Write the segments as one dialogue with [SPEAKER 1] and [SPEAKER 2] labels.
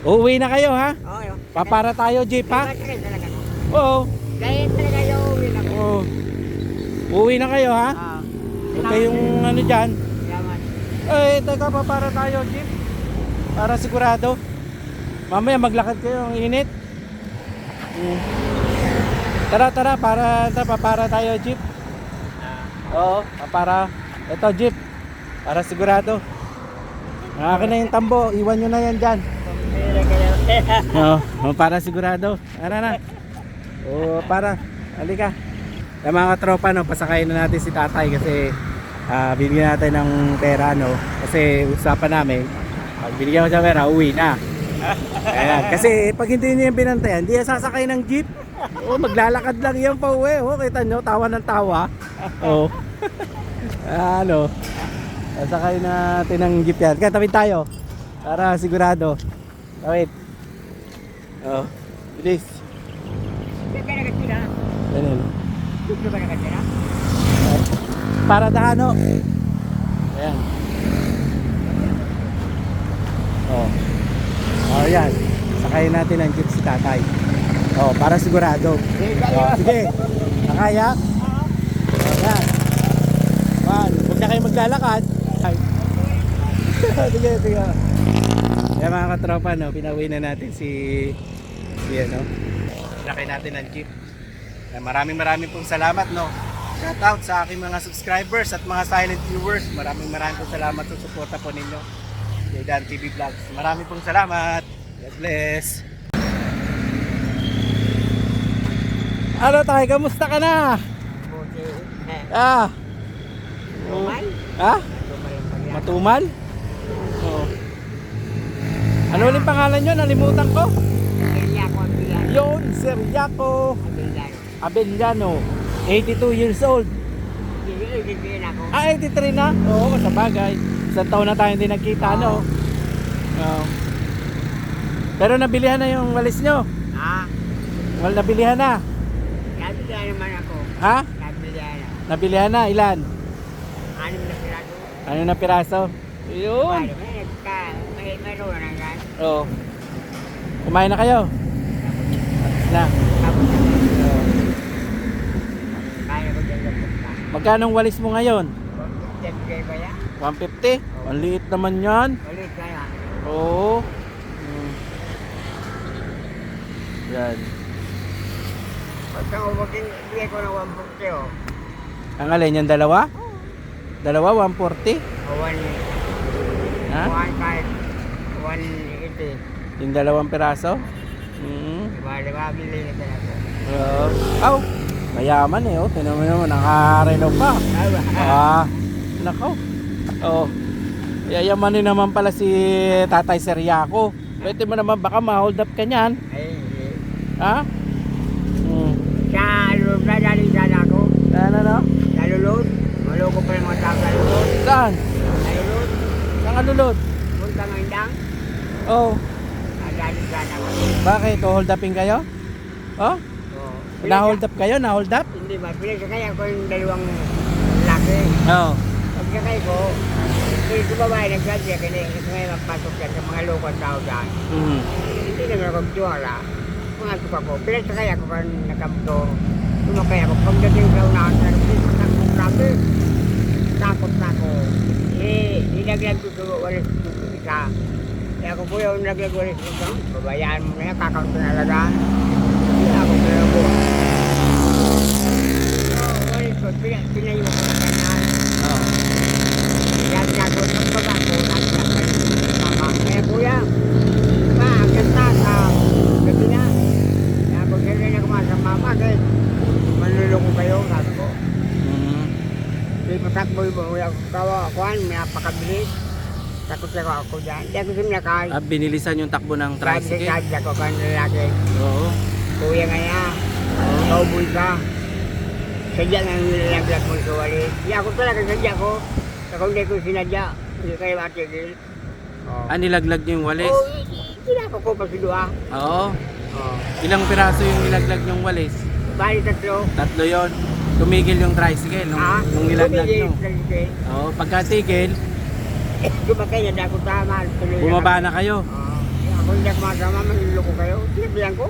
[SPEAKER 1] Uuwi na kayo ha?
[SPEAKER 2] Oo, yun.
[SPEAKER 1] Papara tayo, jeep ha?
[SPEAKER 2] Kaya talaga.
[SPEAKER 1] Oo.
[SPEAKER 2] Kaya talaga yung uwi na ko.
[SPEAKER 1] Oo. Uuwi na kayo ha?
[SPEAKER 2] Ah.
[SPEAKER 1] Huwag kayong ano dyan.
[SPEAKER 2] Salamat.
[SPEAKER 1] Eh, teka, papara tayo, jeep. Para sigurado. Mamaya maglakad kayo, ang init. Mm. Tara, tara, para, tara, papara tayo, jeep. Oo, papara. Ito, jeep. Para sigurado. Akin na yung tambo, iwan nyo na yan dyan. Oo, oh, para sigurado. Tara na. Oo, para. Halika. Yung mga tropa, no, pasakayin na natin si tatay kasi ah binigyan natin ng pera, no. Kasi usapan namin, pag binigyan ko siya pera, uwi na. Ayan. Kasi pag hindi niya binantayan, hindi yan sasakay ng jeep. Oo, maglalakad lang yan pa uwi. Oo, kita nyo, tawa ng tawa. Oo. ano, sasakay natin ng jeep yan. Kaya tawid tayo. Para sigurado. Tawid. Oh, bilis.
[SPEAKER 2] Ka nakatira.
[SPEAKER 1] Ganun.
[SPEAKER 2] Gusto ka nakatira?
[SPEAKER 1] Para dahano. Ayan. Oh. Oh, yan. Sakayin natin ang jeep si tatay. Oh, para sigurado. Oh, sige. Nakaya? Oh, yan. One. Huwag na kayo maglalakad. Sige, sige. Yan mga katropa, no, pinauwi na natin si si ano. Pinakay natin ang jeep. Eh, Maraming maraming pong salamat no. Shout out sa aking mga subscribers at mga silent viewers. Maraming maraming pong salamat sa suporta po ninyo. Kay Dan TV Vlogs. Maraming pong salamat. God bless. Ano tayo? Kamusta ka na?
[SPEAKER 2] Buti. Eh,
[SPEAKER 1] Ah.
[SPEAKER 2] Tumal?
[SPEAKER 1] Ha? Matumal? Ano ulit pangalan nyo? Nalimutan ko.
[SPEAKER 2] Ang biyan.
[SPEAKER 1] Yon, Sir Yaco. Abellano. 82 years old.
[SPEAKER 2] Hindi, hindi ako.
[SPEAKER 1] Ah, 83 na? Oo, sa bagay. Isang taon na tayo hindi nagkita, no? Oo. Pero nabilihan na yung walis nyo.
[SPEAKER 2] Ah,
[SPEAKER 1] Well, nabilihan na.
[SPEAKER 2] nabigyan naman ako.
[SPEAKER 1] Ha?
[SPEAKER 2] Nabigyan na.
[SPEAKER 1] Nabilihan na. Ilan?
[SPEAKER 2] Anim na sirado.
[SPEAKER 1] Ano na piraso? Yun.
[SPEAKER 2] May meron na.
[SPEAKER 1] Oo. Kumain na kayo? Na. Magkano ang walis mo ngayon?
[SPEAKER 2] Siyempre ba yan?
[SPEAKER 1] 150? Ang liit naman yan.
[SPEAKER 2] Ulit kaya.
[SPEAKER 1] Oo. Hmm. Yan.
[SPEAKER 2] Basta ko maging bigay ko ng 140 oh.
[SPEAKER 1] Ang alin yung dalawa? Dalawa, 140?
[SPEAKER 2] O 1,
[SPEAKER 1] Ha?
[SPEAKER 2] 180.
[SPEAKER 1] Yung dalawang piraso? Hmm.
[SPEAKER 2] Diba, diba, bili na po.
[SPEAKER 1] Oo. Aw, mayaman eh. Oh. Tinan mo naman, nakareno pa. Ah, nako. Oh. Yayamanin naman pala si Tatay Seriaco. Pwede mo naman baka ma-hold up ka niyan.
[SPEAKER 2] Ay.
[SPEAKER 1] Ha? Hmm.
[SPEAKER 2] Sa lulod na dali sana ako.
[SPEAKER 1] Ano no?
[SPEAKER 2] Sa lulod. Maloko pa yung mga tao sa lulod.
[SPEAKER 1] Saan?
[SPEAKER 2] Sa lulod.
[SPEAKER 1] Ka lulod?
[SPEAKER 2] Punta ng indang.
[SPEAKER 1] Oh,
[SPEAKER 2] Dali sana ako.
[SPEAKER 1] bakit? O hold upin kayo? Oh?
[SPEAKER 2] Oo.
[SPEAKER 1] Na-hold up kayo? Na-hold up?
[SPEAKER 2] Hindi ba? Pinasakay ako yung dalawang laki.
[SPEAKER 1] Oo.
[SPEAKER 2] Pagsakay ko, hindi ko babae nagsadya kasi ngayon magpasok yan sa mga lokal tao dyan.
[SPEAKER 1] Mhm.
[SPEAKER 2] Hindi naman ako tiwala. Mga tuka ko. Pinasakay ako kan nakamto. Tumakay ako. Pagdating sa unahan sa takot takot grabe. Takot na ako. Eh, nilaglag ko walis ko isa. Kaya ako po yung walis ko sa babayaan mo na yan, kakang pinalagaan. Hindi ako pinalago. Walis ko, pina- pinayo ko sa kanyan.
[SPEAKER 1] Oo.
[SPEAKER 2] Yan gagawin ng baga ko, nasa mama. Kaya kuya, ang ganda sa gabi na. Kaya sila na kumain sa mama, kaya manluloko kayo, sabi ko. Di patakbo yung ko, kawa, kuhan, may napakabilis. Takot ako ako dyan. Hindi ako sumakay.
[SPEAKER 1] Ah, binilisan yung takbo ng tricycle?
[SPEAKER 2] sabi ako kan lalaki,
[SPEAKER 1] Oo.
[SPEAKER 2] kuya nga yan, kauboy ka. Sadya nga yung nilaglag mo sa walis. Di ako talaga sadya ko. Kung hindi ko sinadya, hindi kayo matigil. Oh.
[SPEAKER 1] Ah, nilaglag niyo yung walis?
[SPEAKER 2] Oh, kinako ko pa si Dua.
[SPEAKER 1] Oo.
[SPEAKER 2] Oh.
[SPEAKER 1] Ilang piraso yung nilaglag yung walis?
[SPEAKER 2] Bali tatlo.
[SPEAKER 1] Tatlo yon. Tumigil yung tricycle nung,
[SPEAKER 2] Ah,
[SPEAKER 1] nung nilaglag nyo. Oo, pagkatigil,
[SPEAKER 2] Dumakay na ako tama.
[SPEAKER 1] bumaba na kayo.
[SPEAKER 2] Oo. Kaya ako hindi ako masama, manluloko kayo. Sinabihan ko.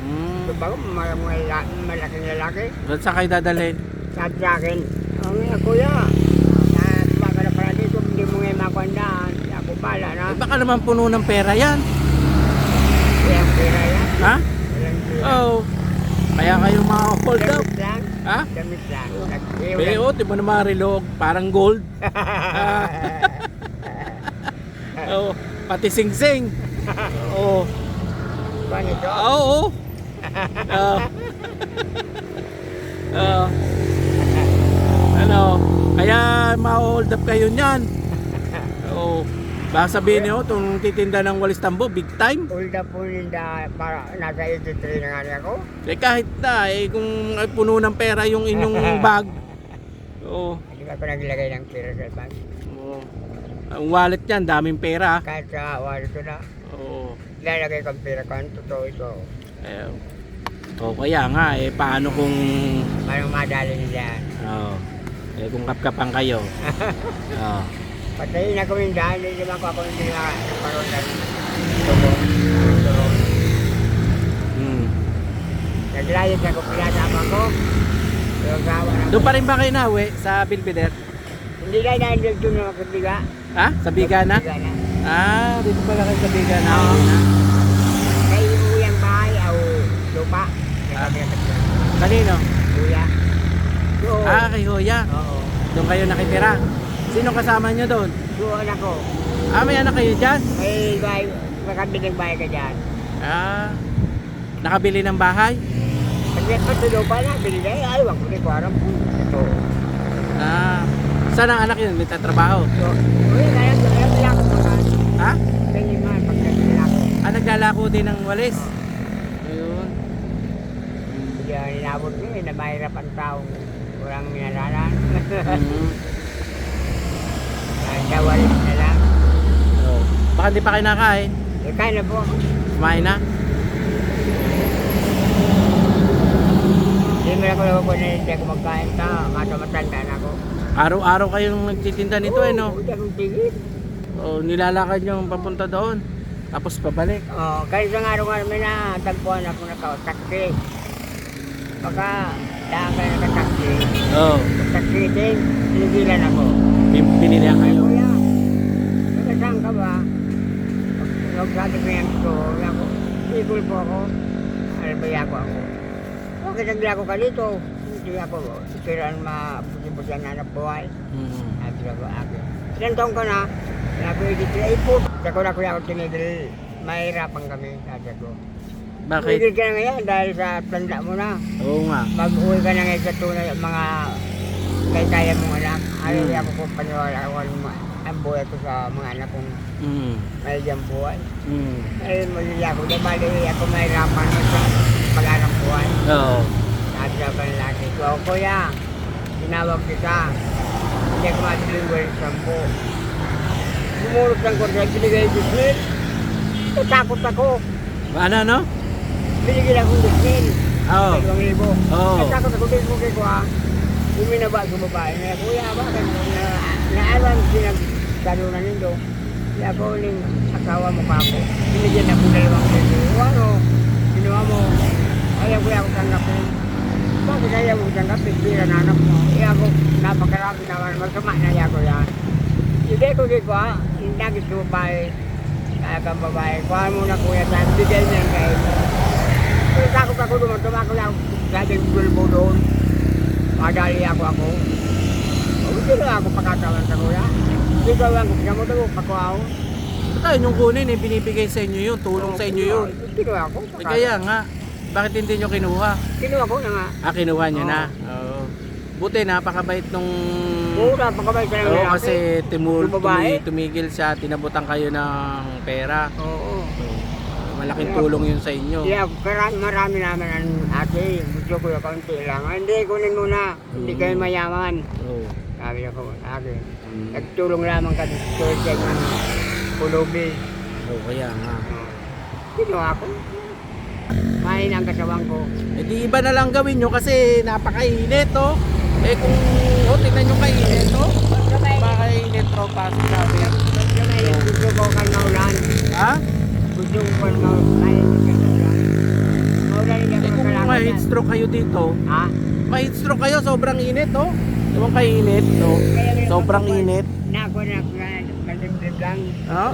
[SPEAKER 1] Hmm.
[SPEAKER 2] Ito ba, mga, mga la- malaking lalaki.
[SPEAKER 1] Ba't saan kayo dadalhin?
[SPEAKER 2] Sabi sa akin, oh, nga, kuya, na baka na pala dito, hindi mo ngayon makwandaan. Ako pala na.
[SPEAKER 1] Eh, baka naman puno ng pera yan.
[SPEAKER 2] Walang pera yan.
[SPEAKER 1] Ha?
[SPEAKER 2] Walang pera.
[SPEAKER 1] Oo. Kaya kayo mga hold up.
[SPEAKER 2] Lang.
[SPEAKER 1] Ha?
[SPEAKER 2] Damit lang. Nag- eh,
[SPEAKER 1] Pero, di mo naman rilog. Parang gold. Oo. Pati sing-sing. Oo.
[SPEAKER 2] Paano ito?
[SPEAKER 1] Oo. Oo. Oo. Ano? Kaya ma-hold up kayo niyan. Oo. Baka sabihin niyo, itong titinda ng walis tambo, big time.
[SPEAKER 2] Up po ninda para nasa 83 na nga niya ako.
[SPEAKER 1] Eh kahit na, eh kung puno ng pera yung inyong bag. Oo.
[SPEAKER 2] Hindi ka pa naglagay ng pera sa bag.
[SPEAKER 1] Oo. Ang wallet niyan, daming pera.
[SPEAKER 2] Kahit sa wallet ko na,
[SPEAKER 1] Oo.
[SPEAKER 2] lalagay ko ang pera ko. Ang totoo ito.
[SPEAKER 1] Eh, o kaya nga, eh paano kung...
[SPEAKER 2] Parang madali nila.
[SPEAKER 1] Oo. Eh kung kapkapan kayo. Oo.
[SPEAKER 2] Patayin na kami dahil hindi naman ko ako hindi na nagkaroon ng tubo.
[SPEAKER 1] Hmm.
[SPEAKER 2] Naglayas ako, pinasama ko. Yung gawa na.
[SPEAKER 1] Doon pa rin ba kayo nawi sa Bilbider?
[SPEAKER 2] Hindi na dahil doon na magkabiga.
[SPEAKER 1] Ha? Sa Bigana?
[SPEAKER 2] Bigana.
[SPEAKER 1] Ah, dito pala kayo sa Bigana.
[SPEAKER 2] Oo.
[SPEAKER 1] Ayun, ah.
[SPEAKER 2] Kaya yung uyang bahay o lupa.
[SPEAKER 1] Ah. Kanino?
[SPEAKER 2] Kuya.
[SPEAKER 1] Ah, kay Hoya.
[SPEAKER 2] Oo.
[SPEAKER 1] Doon kayo nakitira. Sino kasama nyo doon?
[SPEAKER 2] Doon ako.
[SPEAKER 1] Ah, may anak kayo dyan?
[SPEAKER 2] May bahay, makabiling bahay ka dyan.
[SPEAKER 1] Ah, nakabili ng bahay?
[SPEAKER 2] Kasi ito lupa na, binigay. Ay, wag ko rin ko alam po. Ito.
[SPEAKER 1] Ah, saan ang anak yun? May tatrabaho?
[SPEAKER 2] So, uy, kaya kaya kaya ako mga
[SPEAKER 1] Ha?
[SPEAKER 2] Pwede man, pagkakila ako.
[SPEAKER 1] Ah, naglalako din ng walis? Ayun.
[SPEAKER 2] Hindi ako ninabot ko eh, na mahirap ang taong walang minalalan.
[SPEAKER 1] Mm.
[SPEAKER 2] Kaya walis na lang.
[SPEAKER 1] Oh. Baka hindi pa kayo nakain?
[SPEAKER 2] Eh, kaya na po.
[SPEAKER 1] Kumain na?
[SPEAKER 2] Hindi mo ako naman na hindi ako magkain ka. Kaso matanda na ako.
[SPEAKER 1] Araw-araw kayong nagtitinda nito eh, no?
[SPEAKER 2] Oo, tigil.
[SPEAKER 1] Oh, nilalakad nyo papunta doon. Tapos pabalik.
[SPEAKER 2] Oo, kaya isang araw nga namin na tagpuan ako na taxi. Baka daan ka na naka-taxi.
[SPEAKER 1] Oh,
[SPEAKER 2] Taxi din, tinigilan ako.
[SPEAKER 1] binili
[SPEAKER 2] Ay,
[SPEAKER 1] kayo.
[SPEAKER 2] kuya, nagkasaan ka ba? Pag sabi ko yan ko, ako, ikul po ako. Alabaya ko ako. Bakit nagli ako ka dito? Hindi ako, siraan mabuti-buti ang hanap buhay.
[SPEAKER 1] Mm.
[SPEAKER 2] Sabi ko, akin. Ilan taong ka na? Sabi ko, dito, ay po. Sabi ko na kuya ako tinigil. Mahirapan kami, sabi ko.
[SPEAKER 1] Bakit?
[SPEAKER 2] Tumigil ka na ngayon dahil sa tanda mo na.
[SPEAKER 1] Oo nga.
[SPEAKER 2] Mag-uwi ka na ngayon sa tunay mga kaya-kaya mong anak. Ayaw
[SPEAKER 1] Hmm.
[SPEAKER 2] ako kung paniwala ako ang ma- ang buhay ko sa mga anak kong
[SPEAKER 1] Mm.
[SPEAKER 2] may diyang buhay.
[SPEAKER 1] Mm.
[SPEAKER 2] Ayun, mali ako. Di ba, di ako mahirapan mo sa pag-anak buhay.
[SPEAKER 1] Oo.
[SPEAKER 2] Sabi sa panlaki ko, "Oh, kuya, tinawag kita. Hindi ako matilinggol sa sampo. Bumulot ng kursa, binigay ko sin. Natakot ako.
[SPEAKER 1] Ano, ano?
[SPEAKER 2] Binigyan akong gusin.
[SPEAKER 1] Oo.
[SPEAKER 2] Dalawang libo.
[SPEAKER 1] Oo.
[SPEAKER 2] Natakot ako din ko ko ha. Uminaba sa babae. Kuya, bakit na, naalam sinagkaroon nindo. Kaya ako uling asawa mo pa ako. Binigyan ako dalawang libo. Ano? Ginawa mo. Ayaw ko ako tanggapin. Bakit ayaw mo tanggapin? Pira na anak mo. Kaya ako napakarami naman. Masama na niya ko yan. Hindi ko di ko ha. Hindi ko babae. Kaya kang babae. Kuha mo na kuya sa bigay niya kayo. Kaya takot ako doon, tumakot ako sa ating gulbo doon. Madali ako ako. O, Hindi na ako pakatawan sa kuya. Hindi ko daw, pakuha ako.
[SPEAKER 1] Ba't tayo yung kunin eh? Binibigay sa inyo yun. Tulong sa inyo yun.
[SPEAKER 2] Hindi ko ako.
[SPEAKER 1] Eh, kaya nga. Bakit hindi nyo kinuha?
[SPEAKER 2] Kinuha ko na nga.
[SPEAKER 1] Ah, kinuha nyo
[SPEAKER 2] Oo.
[SPEAKER 1] na. Oo. Buti, napakabait nung...
[SPEAKER 2] Pura, pakabay sa
[SPEAKER 1] Oo, kasi
[SPEAKER 2] babae?
[SPEAKER 1] tumi- tumigil siya, tinabutan kayo ng pera.
[SPEAKER 2] Oo.
[SPEAKER 1] Malaking tulong yun sa inyo.
[SPEAKER 2] Kaya karami, marami naman ang ate. Gusto ko yung kaunti lang. Hindi, kunin mo na. Hindi kayo mayaman.
[SPEAKER 1] Oo.
[SPEAKER 2] Sabi ako.
[SPEAKER 1] Mm.
[SPEAKER 2] Nagtulong lamang ka dito sa ng pulubi.
[SPEAKER 1] Oo, kaya nga.
[SPEAKER 2] Kinuha ako. Kain ang kasawang ko.
[SPEAKER 1] Eh di iba na lang gawin nyo kasi napakainit oh. Eh kung, oh, tingnan nyo kainit oh. Napakainit tropa sinabi.
[SPEAKER 2] Gusto ko kang naulan.
[SPEAKER 1] Ha?
[SPEAKER 2] Gusto ko pa naman kaya ng ganito lang. Mawala hindi ako
[SPEAKER 1] Eh kung
[SPEAKER 2] makalakad
[SPEAKER 1] may
[SPEAKER 2] na.
[SPEAKER 1] heat stroke kayo dito,
[SPEAKER 2] Ha?
[SPEAKER 1] may heat stroke kayo, sobrang init, oh. Ewan kay init, oh.
[SPEAKER 2] Ngayon,
[SPEAKER 1] Sobrang init.
[SPEAKER 2] Na ako na malimlim lang.
[SPEAKER 1] Oo.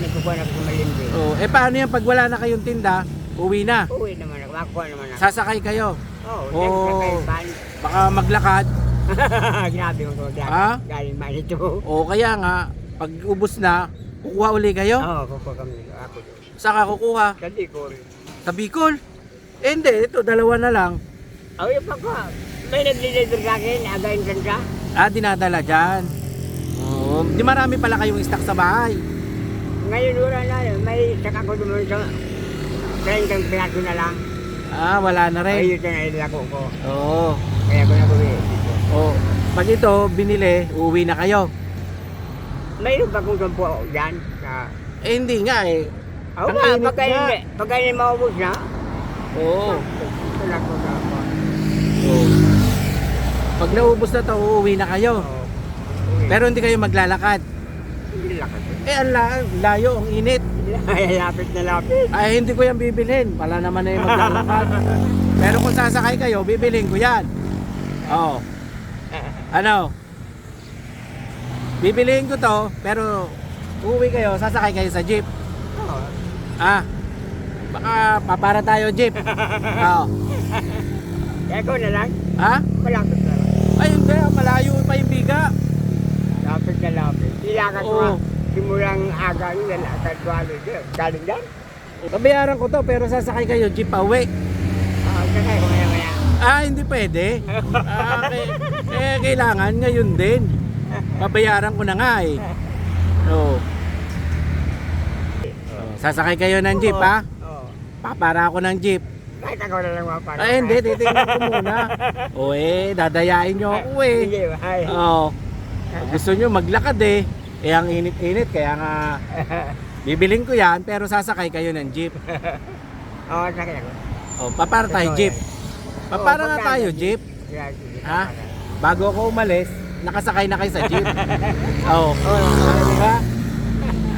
[SPEAKER 2] Nagkukuha na sa malimlim.
[SPEAKER 1] Oh, eh paano yan pag wala na kayong tinda, uwi na.
[SPEAKER 2] Uwi naman ako. Makuha naman ako.
[SPEAKER 1] Sasakay kayo.
[SPEAKER 2] Oo,
[SPEAKER 1] Oh.
[SPEAKER 2] ban.
[SPEAKER 1] Baka maglakad.
[SPEAKER 2] Grabe to.
[SPEAKER 1] Ha?
[SPEAKER 2] Galing Manito.
[SPEAKER 1] O kaya nga, pag ubos na, kukuha uli kayo.
[SPEAKER 2] Oo, kukuha kami. Ako doon.
[SPEAKER 1] Saan ka kukuha?
[SPEAKER 2] Ko rin.
[SPEAKER 1] Sa Bicol. Eh hindi, ito dalawa na lang.
[SPEAKER 2] Oh, yung pagka, may nag-deliver sa akin, agayin ka siya.
[SPEAKER 1] Ah, dinadala dyan. Oo. Di marami pala kayong stock sa bahay.
[SPEAKER 2] Ngayon wala na, may saka ko dumaan sa 30 piraso na lang.
[SPEAKER 1] Ah, wala na rin.
[SPEAKER 2] Ay, ito na ilako ko.
[SPEAKER 1] Oo.
[SPEAKER 2] Kaya ko na buwi.
[SPEAKER 1] Oo. Pag ito, binili, uuwi na kayo.
[SPEAKER 2] Mayroon pa kong sampu dyan. Sa...
[SPEAKER 1] Eh hindi nga eh.
[SPEAKER 2] Oo nga,
[SPEAKER 1] init
[SPEAKER 2] pagka
[SPEAKER 1] nga.
[SPEAKER 2] hindi, pagka hindi maubos na,
[SPEAKER 1] Oo.
[SPEAKER 2] ito na ko.
[SPEAKER 1] Pag naubos na to, uuwi na kayo. Pero hindi kayo maglalakad.
[SPEAKER 2] hindi lakad.
[SPEAKER 1] Eh, ang la- layo, ang init.
[SPEAKER 2] Ay, lapit na lapit.
[SPEAKER 1] Ay, hindi ko yan bibilhin. Wala naman na yung maglalakad. Pero kung sasakay kayo, bibilhin ko yan. Oo. Ano? Bibilihin ko to, pero uuwi kayo, sasakay kayo sa jeep.
[SPEAKER 2] Oo.
[SPEAKER 1] Ah, baka papara tayo jeep. Oo.
[SPEAKER 2] Kaya ko na lang,
[SPEAKER 1] Ha?
[SPEAKER 2] malapit
[SPEAKER 1] hindi. Malayo pa yung biga.
[SPEAKER 2] Lapit na lapit. Ilakad ko nga. Simulang aga yun, lalakad ko ano dyan. Galing dyan.
[SPEAKER 1] Babayaran ko to, pero sasakay kayo jeep pa uwi.
[SPEAKER 2] Oo, sakay ko maya maya.
[SPEAKER 1] Ah, hindi pwede. Ah, okay. Eh, kailangan ngayon din. Babayaran ko na nga eh. Oo. Oh, Sasakay kayo ng jeep ha?
[SPEAKER 2] Oo.
[SPEAKER 1] Papara ako ng jeep.
[SPEAKER 2] Kahit ako na lang mapara.
[SPEAKER 1] Ay, hindi. Titingnan ko muna. O eh, dadayain nyo ako eh.
[SPEAKER 2] Sige, ay.
[SPEAKER 1] Oo. Gusto nyo maglakad eh. Eh, ang init-init. Kaya nga, bibiling ko yan. Pero sasakay kayo ng jeep.
[SPEAKER 2] Oo, sakay ako.
[SPEAKER 1] O, papara tayo jeep. Papara
[SPEAKER 2] magkano
[SPEAKER 1] tayo
[SPEAKER 2] jeep?
[SPEAKER 1] Ha? Bago ako umalis, nakasakay na kayo sa jeep. Oo.
[SPEAKER 2] Oo,
[SPEAKER 1] Diba?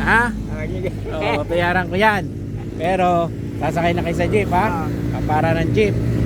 [SPEAKER 1] Ha?
[SPEAKER 2] Oo, sige.
[SPEAKER 1] Oo, bayaran ko yan. Pero, sasakay na kayo sa jeep, ha?
[SPEAKER 2] Oo.
[SPEAKER 1] Para ng jeep.